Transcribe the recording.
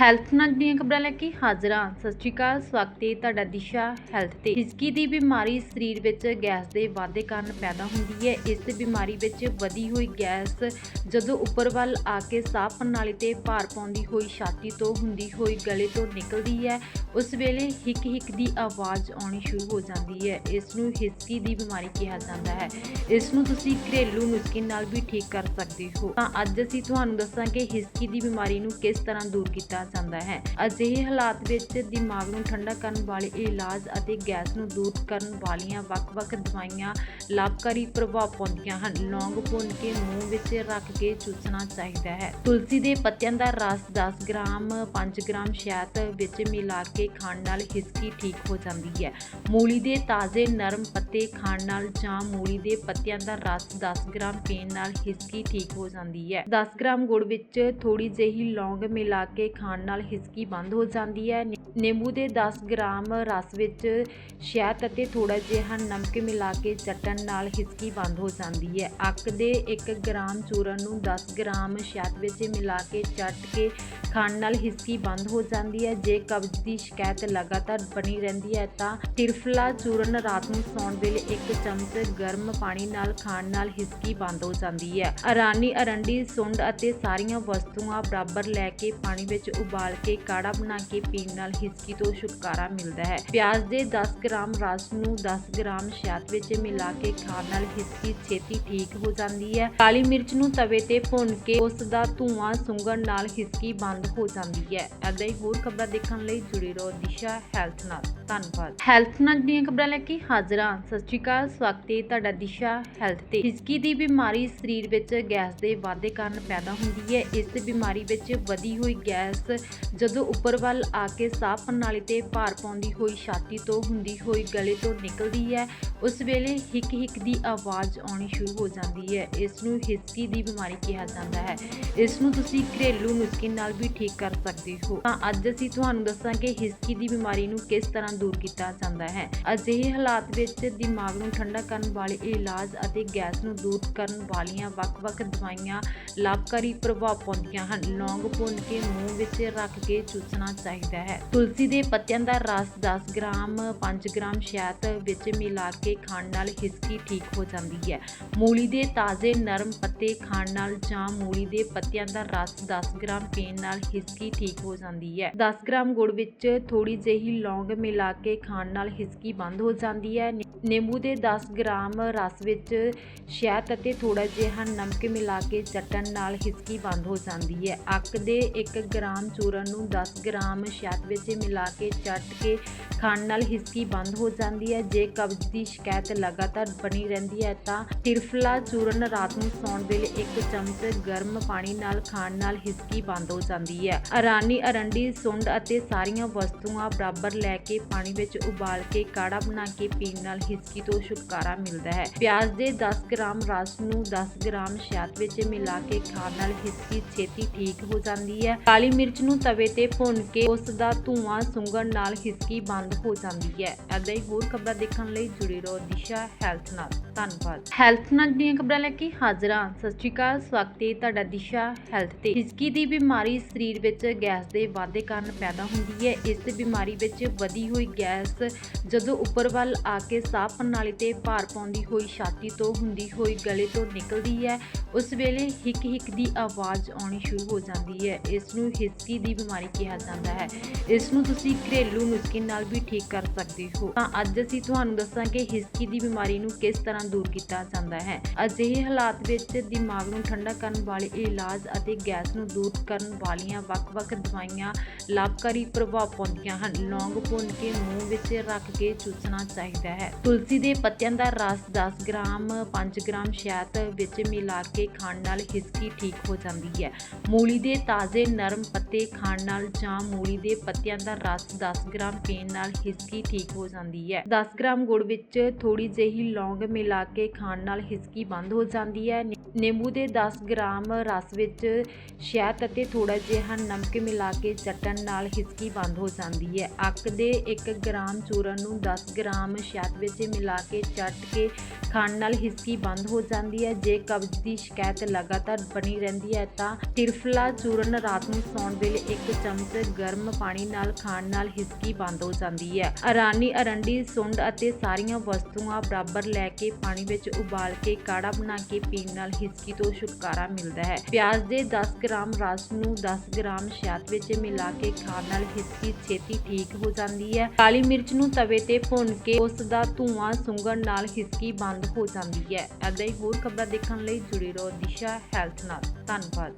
Health ਨਾਲ ਦੀਆਂ ਖਬਰਾਂ ਲੈ ਕੇ ਹਾਜ਼ਰ ਹਾਂ। ਸਤਿ ਸ਼੍ਰੀ ਅਕਾਲ, ਸਵਾਗਤ ਹੈ ਤੁਹਾਡਾ ਦਿਸ਼ਾ ਹੈਲਥ ਤੇ। ਹਿਸਕੀ ਦੀ ਬਿਮਾਰੀ ਸਰੀਰ ਵਿੱਚ ਗੈਸ ਦੇ ਵਾਧੇ ਕਾਰਨ ਪੈਦਾ ਹੁੰਦੀ ਹੈ। ਇਸ ਬਿਮਾਰੀ ਵਿੱਚ ਵਧੀ ਹੋਈ ਗੈਸ ਜਦੋਂ ਉੱਪਰ ਵੱਲ ਆ ਕੇ ਸਾਹ ਪ੍ਰਣਾਲੀ ਤੇ ਭਾਰ ਪਾਉਂਦੀ ਹੋਈ ਛਾਤੀ ਤੋਂ ਹੁੰਦੀ ਹੋਈ ਗਲੇ ਤੋਂ ਨਿਕਲਦੀ ਹੈ, ਉਸ ਵੇਲੇ ਹਿੱਕ ਹਿੱਕ ਦੀ ਆਵਾਜ਼ ਆਉਣੀ ਸ਼ੁਰੂ ਹੋ ਜਾਂਦੀ ਹੈ। ਇਸ ਨੂੰ ਹਿਸਕੀ ਦੀ ਬਿਮਾਰੀ ਕਿਹਾ ਜਾਂਦਾ ਹੈ। ਇਸ ਨੂੰ ਤੁਸੀਂ ਘਰੇਲੂ ਨੁਸਖੇ ਨਾਲ ਵੀ ਠੀਕ ਕਰ ਸਕਦੇ ਹੋ। ਤਾਂ ਅੱਜ ਅਸੀਂ ਤੁਹਾਨੂੰ ਦੱਸਾਂਗੇ ਹਿਸਕੀ ਦੀ ਬਿਮਾਰੀ ਨੂੰ ਕਿਸ ਤਰ੍ਹਾਂ ਦੂਰ ਕੀਤਾ ਜਾਂਦਾ ਹੈ। ਅਜਿਹੇ ਹਾਲਾਤ ਵਿੱਚ ਦਿਮਾਗ ਨੂੰ ਠੰਡਾ ਕਰਨ ਵਾਲੇ ਇਲਾਜ ਅਤੇ ਗੈਸ ਨੂੰ ਦੂਰ ਕਰਨ ਵਾਲੀਆਂ ਵੱਖ-ਵੱਖ ਦਵਾਈਆਂ ਲਾਭਕਾਰੀ ਪ੍ਰਭਾਵ ਪਾਉਂਦੀਆਂ ਹਨ। ਲੌਂਗ ਭੁੰਨ ਕੇ ਮੂੰਹ ਵਿੱਚ ਰੱਖ ਕੇ ਚੂਸਣਾ ਚਾਹੀਦਾ ਹੈ। ਤੁਲਸੀ ਦੇ ਪੱਤਿਆਂ ਦਾ ਰਸ 10 ਗ੍ਰਾਮ 5 ਗ੍ਰਾਮ ਸ਼ਹਿਦ ਵਿੱਚ ਮਿਲਾ ਕੇ ਖਾਣ ਨਾਲ ਹਿਸਕੀ ਠੀਕ ਹੋ ਜਾਂਦੀ ਹੈ। ਮੂਲੀ ਦੇ ਤਾਜ਼ੇ ਨਰਮ ਪੱਤੇ ਖਾਣ ਨਾਲ ਜਾਂ ਮੂਲੀ ਦੇ ਪੱਤਿਆਂ ਦਾ ਰਸ 10 ਗ੍ਰਾਮ ਪੀਣ ਨਾਲ ਹਿਸਕੀ ਠੀਕ ਹੋ ਜਾਂਦੀ ਹੈ। 10 ਗ੍ਰਾਮ ਗੁੜ ਵਿੱਚ ਥੋੜੀ ਜਿਹੀ ਲੌਂਗ ਮਿਲਾ ਕੇ ਖਾਣ ਨਾਲ ਹਿਸਕੀ ਬੰਦ ਹੋ ਜਾਂਦੀ ਹੈ। ਨਿੰਬੂ ਦੇ 10 ਗ੍ਰਾਮ ਰਸ ਵਿੱਚ ਸ਼ਹਿਦ ਅਤੇ ਥੋੜਾ ਜਿਹਾ ਨਮਕ ਮਿਲਾ ਕੇ ਚੱਟਣ ਨਾਲ ਹਿਸਕੀ ਬੰਦ ਹੋ ਜਾਂਦੀ ਹੈ। ਅੱਕ ਦੇ 1 ਗ੍ਰਾਮ ਚੂਰਨ ਨੂੰ 10 ਗ੍ਰਾਮ ਸ਼ਹਿਦ ਵਿੱਚ ਮਿਲਾ ਕੇ ਚੱਟ ਕੇ ਖਾਣ ਨਾਲ ਹਿਸਕੀ ਬੰਦ ਹੋ ਜਾਂਦੀ ਹੈ। ਜੇ ਕਬਜ਼ ਦੀ ਸ਼ਿਕਾਇਤ ਲਗਾਤਾਰ ਬਣੀ ਰਹਿੰਦੀ ਹੈ ਤਾਂ ਤਿਰਫਲਾ ਚੂਰਨ ਰਾਤ ਨੂੰ ਸੌਣ ਵੇਲੇ ਇੱਕ ਚਮਚ ਗਰਮ ਪਾਣੀ ਨਾਲ ਖਾਣ ਨਾਲ ਹਿਸਕੀ ਬੰਦ ਹੋ ਜਾਂਦੀ ਹੈ। ਅਰਾਨੀ ਅਰੰਡੀ ਸੁੰਡ ਅਤੇ ਸਾਰੀਆਂ ਵਸਤੂਆਂ ਬਰਾਬਰ ਲੈ ਕੇ ਪਾਣੀ ਵਿੱਚ ਉਬਾਲ ਕੇ ਕਾੜਾ ਬਣਾ ਕੇ ਪੀਣ ਨਾਲ ਹਿਸਕੀ ਤੋਂ ਛੁਟਕਾਰਾ ਮਿਲਦਾ ਹੈ। ਪਿਆਜ਼ ਦੇ 10 ਗ੍ਰਾਮ ਰਸ ਨੂੰ 10 ਗ੍ਰਾਮ ਸ਼ਹਿਦ ਵਿੱਚ ਮਿਲਾ ਕੇ ਖਾਣ ਨਾਲ ਹਿਸਕੀ ਛੇਤੀ ਠੀਕ ਹੋ ਜਾਂਦੀ ਹੈ। ਕਾਲੀ ਮਿਰਚ ਨੂੰ ਤਵੇ ਤੇ ਭੁੰਨ ਕੇ ਉਸ ਦਾ ਧੂਆਂ ਸੁੰਘਣ ਨਾਲ ਹਿਸਕੀ ਬੰਦ ਹੋ ਜਾਂਦੀ ਹੈ। ਅਦਾਂ ਹੀ ਹੋਰ ਖਬਰਾਂ ਦੇਖਣ ਲਈ ਜੁੜੇ ਰਹੋ ਦਿਸ਼ਾ ਹੈਲਥ ਨਾਲ। ਧੰਨਵਾਦ। ਹੈਲਥ ਨਾਲ ਦੀਆਂ ਖਬਰਾਂ ਲੈ ਕੇ ਹਾਜ਼ਰ ਹਾਂ। ਸਤਿ ਸ਼੍ਰੀ ਅਕਾਲ, ਸਵਾਗਤ ਹੈ ਤੁਹਾਡਾ ਦਿਸ਼ਾ ਹੈਲਥ ਤੇ। ਹਿਸਕੀ ਦੀ ਬਿਮਾਰੀ ਸਰੀਰ ਵਿੱਚ ਗੈਸ ਦੇ ਵਾਧੇ ਕਾਰਨ ਪੈਦਾ ਹੁੰਦੀ ਹੈ, ਇਸ ਬਿਮਾਰੀ ਵਿੱਚ ਵਧੀ ਹੋਈ ਗੈਸ ਜਦੋਂ ਉੱਪਰ ਵੱਲ ਆ ਕੇ ਸਾਹ ਪ੍ਰਣਾਲੀ ਤੇ ਭਾਰ ਪਾਉਂਦੀ ਹੋਈ ਛਾਤੀ ਤੋਂ ਹੁੰਦੀ ਹੋਈ ਗਲੇ ਤੋਂ ਨਿਕਲਦੀ ਹੈ, ਉਸ ਵੇਲੇ ਹਿੱਕ ਹਿੱਕ ਦੀ ਆਵਾਜ਼ ਆਉਣੀ ਸ਼ੁਰੂ ਹੋ ਜਾਂਦੀ ਹੈ। ਇਸ ਨੂੰ ਹਿਸਕੀ ਦੀ ਬਿਮਾਰੀ ਕਿਹਾ ਜਾਂਦਾ ਹੈ। ਇਸ ਨੂੰ ਤੁਸੀਂ ਘਰੇਲੂ ਨੁਸਖੇ ਨਾਲ ਵੀ ਠੀਕ ਕਰ ਸਕਦੇ ਹੋ। ਤਾਂ ਅੱਜ ਅਸੀਂ ਤੁਹਾਨੂੰ ਦੱਸਾਂਗੇ ਹਿਸਕੀ ਦੀ ਬਿਮਾਰੀ ਨੂੰ ਕਿਸ ਤਰ੍ਹਾਂ ਦੂਰ ਕੀਤਾ ਜਾਂਦਾ ਹੈ। ਅਜਿਹੇ ਹਾਲਾਤ ਵਿੱਚ ਦਿਮਾਗ ਨੂੰ ਠੰਡਾ ਕਰਨ ਵਾਲੇ ਇਲਾਜ ਅਤੇ ਗੈਸ ਨੂੰ ਦੂਰ ਕਰਨ ਵਾਲੀਆਂ ਵੱਖ-ਵੱਖ ਦਵਾਈਆਂ ਲਾਭਕਾਰੀ ਪ੍ਰਭਾਵ ਪਾਉਂਦੀਆਂ ਹਨ। ਲੌਂਗ ਭੁੰਨ ਕੇ ਮੂੰਹ ਵਿੱਚ ਰੱਖ ਕੇ ਚੂਸਣਾ ਚਾਹੀਦਾ ਹੈ। ਤੁਲਸੀ ਦੇ ਪੱਤਿਆਂ ਦਾ ਰਸ 10 ਗ੍ਰਾਮ 5 ਗ੍ਰਾਮ ਸ਼ਹਿਦ ਵਿੱਚ ਮਿਲਾ ਕੇ ਖਾਣ ਨਾਲ ਹਿਸਕੀ ਠੀਕ ਹੋ ਜਾਂਦੀ ਹੈ। ਮੂਲੀ ਦੇ ਤਾਜ਼ੇ ਨਰਮ ਪੱਤੇ ਖਾਣ ਨਾਲ ਜਾਂ ਮੂਲੀ ਦੇ ਪੱਤਿਆਂ ਦਾ ਰਸ 10 ਗ੍ਰਾਮ ਪੀਣ ਨਾਲ ਹਿਸਕੀ ਠੀਕ ਹੋ ਜਾਂਦੀ ਹੈ। 10 ਗ੍ਰਾਮ ਗੁੜ ਵਿੱਚ ਥੋੜੀ ਜਿਹੀ ਲੌਂਗ ਮਿਲਾ ਕੇ ਖਾਣ ਨਾਲ ਹਿਸਕੀ ਬੰਦ ਹੋ ਜਾਂਦੀ ਹੈ। ਨਿੰਬੂ ਦੇ 10 ਗ੍ਰਾਮ ਰਸ ਵਿੱਚ ਸ਼ਹਿਦ ਅਤੇ ਥੋੜਾ ਜਿਹਾ ਨਮਕ ਮਿਲਾ ਕੇ ਚੱਟਣ ਨਾਲ ਹਿਸਕੀ ਬੰਦ ਹੋ ਜਾਂਦੀ ਹੈ। ਅੱਕ ਦੇ 1 ਗ੍ਰਾਮ ਚੂਰਨ ਨੂੰ 10 ਗ੍ਰਾਮ ਸ਼ਹਿਦ ਵਿੱਚ ਮਿਲਾ ਕੇ ਚੱਟ ਕੇ ਖਾਣ ਨਾਲ ਹਿਸਕੀ ਬੰਦ ਹੋ ਜਾਂਦੀ ਹੈ। ਜੇ ਕਬਜ਼ ਦੀ ਸ਼ਿਕਾਇਤ ਲਗਾਤਾਰ ਬਣੀ ਰਹਿੰਦੀ ਹੈ ਤਾਂ ਤਿਰਫਲਾ ਚੂਰਨ ਰਾਤ ਨੂੰ ਸੌਣ ਵੇਲੇ ਇੱਕ ਚਮਚ ਗਰਮ ਪਾਣੀ ਨਾਲ ਖਾਣ ਨਾਲ ਹਿਸਕੀ ਬੰਦ ਹੋ ਜਾਂਦੀ ਹੈ। ਅਰਾਨੀ ਅਰੰਡੀ, ਸੁੰਡ ਅਤੇ ਸਾਰੀਆਂ ਵਸਤੂਆਂ ਬਰਾਬਰ ਲੈ ਕੇ ਪਾਣੀ ਵਿੱਚ ਉਬਾਲ ਕੇ ਕਾੜਾ ਬਣਾ ਕੇ ਪੀਣ ਨਾਲ ਹਿਸਕੀ ਤੋਂ ਛੁਟਕਾਰਾ ਮਿਲਦਾ ਹੈ। ਪਿਆਜ਼ ਦੇ 10 ਗ੍ਰਾਮ ਰਸ ਨੂੰ 10 ਗ੍ਰਾਮ ਸ਼ਹਿਦ ਵਿੱਚ ਮਿਲਾ ਕੇ ਖਾਣ ਨਾਲ ਹਿਸਕੀ ਛੇਤੀ ਠੀਕ ਹੋ ਜਾਂਦੀ ਹੈ। ਕਾਲੀ ਮਿਰਚ ਨੂੰ ਤਵੇ ਤੇ ਭੁੰਨ ਕੇ ਉਸ ਦਾ ਧੂਆਂ ਸੁੰਘਣ ਨਾਲ ਹਿਸਕੀ ਬੰਦ ਹੋ ਜਾਂਦੀ ਹੈ। ਅਦਾਂ ਹੀ ਹੋਰ ਖਬਰਾਂ ਦੇਖਣ ਲਈ ਜੁੜੇ ਰਹੋ ਦਿਸ਼ਾ ਹੈਲਥ ਨਾਲ। ਧੰਨਵਾਦ। ਹੈਲਥ ਨਾਲ ਦੀਆਂ ਖਬਰਾਂ ਲੈ ਕੇ ਹਾਜ਼ਰ ਹਾਂ। ਸਤਿ ਸ਼੍ਰੀ ਅਕਾਲ, ਸਵਾਗਤ ਹੈ ਤੁਹਾਡਾ ਦਿਸ਼ਾ ਹੈਲਥ ਤੇ। ਹਿਸਕੀ ਦੀ ਬਿਮਾਰੀ ਸਰੀਰ ਵਿੱਚ ਗੈਸ ਦੇ ਵਾਧੇ ਕਾਰਨ ਪੈਦਾ ਹੁੰਦੀ ਹੈ। ਇਸ ਬਿਮਾਰੀ ਵਿੱਚ ਵਧੀ ਹੋਈ ਗੈਸ ਜਦੋਂ ਉੱਪਰ ਵੱਲ ਆ ਕੇ ਸਾਹ ਪ੍ਰਣਾਲੀ ਤੇ ਭਾਰ ਪਾਉਂਦੀ ਹੋਈ ਛਾਤੀ ਤੋਂ ਹੁੰਦੀ ਹੋਈ ਗਲੇ ਤੋਂ ਨਿਕਲਦੀ ਹੈ, ਉਸ ਵੇਲੇ ਹਿੱਕ ਹਿੱਕ ਦੀ ਆਵਾਜ਼ ਆਉਣੀ ਸ਼ੁਰੂ ਹੋ ਜਾਂਦੀ ਹੈ। ਇਸ ਨੂੰ ਹਿਸਕੀ ਦੀ ਬਿਮਾਰੀ ਕਿਹਾ ਜਾਂਦਾ ਹੈ। ਇਸ ਨੂੰ ਤੁਸੀਂ ਘਰੇਲੂ ਨੁਸਖੇ ਨਾਲ ਵੀ ਠੀਕ ਕਰ ਸਕਦੇ ਹੋ। ਤਾਂ ਅੱਜ ਅਸੀਂ ਤੁਹਾਨੂੰ ਦੱਸਾਂਗੇ ਹਿਸਕੀ ਦੀ ਬਿਮਾਰੀ ਨੂੰ ਕਿਸ ਤਰ੍ਹਾਂ ਦੂਰ ਕੀਤਾ ਜਾਂਦਾ ਹੈ। ਅਜਿਹੇ ਹਾਲਾਤ ਵਿੱਚ ਦਿਮਾਗ ਨੂੰ ਠੰਡਾ ਕਰਨ ਵਾਲੇ ਇਲਾਜ ਅਤੇ ਗੈਸ ਨੂੰ ਦੂਰ ਕਰਨ ਵਾਲੀਆਂ ਵੱਖ-ਵੱਖ ਦਵਾਈਆਂ ਲਾਭਕਾਰੀ ਪ੍ਰਭਾਵ ਪਾਉਂਦੀਆਂ ਹਨ। ਲੌਂਗ ਭੁੰਨ ਕੇ ਮੂੰਹ ਵਿੱਚ ਰੱਖ ਕੇ ਚੂਸਣਾ ਚਾਹੀਦਾ ਹੈ। ਤੁਲਸੀ ਦੇ ਪੱਤਿਆਂ ਦਾ ਰਸ 10 ਗ੍ਰਾਮ 5 ਗ੍ਰਾਮ ਸ਼ਹਿਦ ਵਿੱਚ ਮਿਲਾ ਕੇ ਖਾਣ ਨਾਲ ਹਿਸਕੀ ਠੀਕ ਹੋ ਜਾਂਦੀ ਹੈ। ਮੂਲੀ ਦੇ ਤਾਜ਼ੇ ਨਰਮ ਪੱਤੇ ਖਾਣ ਨਾਲ ਜਾਂ ਮੂਲੀ ਦੇ ਪੱਤਿਆਂ ਦਾ ਰਸ 10 ਗ੍ਰਾਮ ਪੀਣ ਨਾਲ ਹਿਸਕੀ ਠੀਕ ਹੋ ਜਾਂਦੀ ਹੈ। 10 ਗ੍ਰਾਮ ਗੁੜ ਵਿੱਚ ਥੋੜੀ ਜਿਹੀ ਲੌਂਗ ਮਿਲਾ ਕੇ ਖਾਣ ਨਾਲ ਹਿਸਕੀ ਬੰਦ ਹੋ ਜਾਂਦੀ ਹੈ। ਨਿੰਬੂ ਦੇ 10 ਗ੍ਰਾਮ ਰਸ ਵਿੱਚ ਸ਼ਹਿਦ ਅਤੇ ਥੋੜਾ ਜਿਹਾ ਨਮਕ ਮਿਲਾ ਕੇ ਚੱਟਣ ਨਾਲ ਹਿਸਕੀ ਬੰਦ ਹੋ ਜਾਂਦੀ ਹੈ। ਅੱਕ ਦੇ 1 ਗ੍ਰਾਮ ਚੂਰਨ ਨੂੰ 10 ਗ੍ਰਾਮ ਸ਼ਹਿਦ ਵਿੱਚ ਮਿਲਾ ਕੇ ਚੱਟ ਕੇ ਖਾਣ ਨਾਲ ਹਿਸਕੀ ਬੰਦ ਹੋ ਜਾਂਦੀ ਹੈ। ਜੇ ਕਬਜ਼ ਦੀ ਸ਼ਿਕਾਇਤ ਲਗਾਤਾਰ ਬਣੀ ਰਹਿੰਦੀ ਹੈ ਤਾਂ ਤਿਰਫਲਾ ਚੂਰਨ ਰਾਤ ਨੂੰ ਸੌਣ ਵੇਲੇ ਇੱਕ ਚਮਚ ਗਰਮ ਪਾਣੀ ਨਾਲ ਖਾਣ ਨਾਲ ਹਿਸਕੀ ਬੰਦ ਹੋ ਜਾਂਦੀ ਹੈ। ਅਰਾਨੀ ਅਰੰਡੀ ਸੁੰਡ ਅਤੇ ਸਾਰੀਆਂ ਵਸਤੂਆਂ ਬਰਾਬਰ ਲੈ ਕੇ ਪਾਣੀ ਵਿੱਚ ਉਬਾਲ ਕੇ ਕਾੜਾ ਬਣਾ ਕੇ ਪੀਣ ਨਾਲ ਹਿਸਕੀ ਤੋਂ ਛੁਟਕਾਰਾ ਮਿਲਦਾ ਹੈ। ਪਿਆਜ਼ ਦੇ 10 ਗ੍ਰਾਮ ਰਸ ਨੂੰ 10 ਗ੍ਰਾਮ ਸ਼ਹਿਦ ਵਿੱਚ ਮਿਲਾ ਕੇ ਖਾਣ ਨਾਲ ਹਿਸਕੀ ਛੇਤੀ ਠੀਕ ਹੋ ਜਾਂਦੀ ਹੈ। ਕਾਲੀ ਮਿਰਚ ਨੂੰ ਤਵੇ ਤੇ ਭੁੰਨ ਕੇ ਉਸ ਦਾ ਧੂਆਂ ਸੁੰਘਣ ਨਾਲ ਹਿਸਕੀ ਬੰਦ ਹੋ ਜਾਂਦੀ ਹੈ। ਅਗਲੀ ਹੋਰ ਖਬਰਾਂ ਦੇਖਣ ਲਈ ਜੁੜੇ ਰਹੋ ਦਿਸ਼ਾ ਹੈਲਥ ਨਾਲ। ਧੰਨਵਾਦ।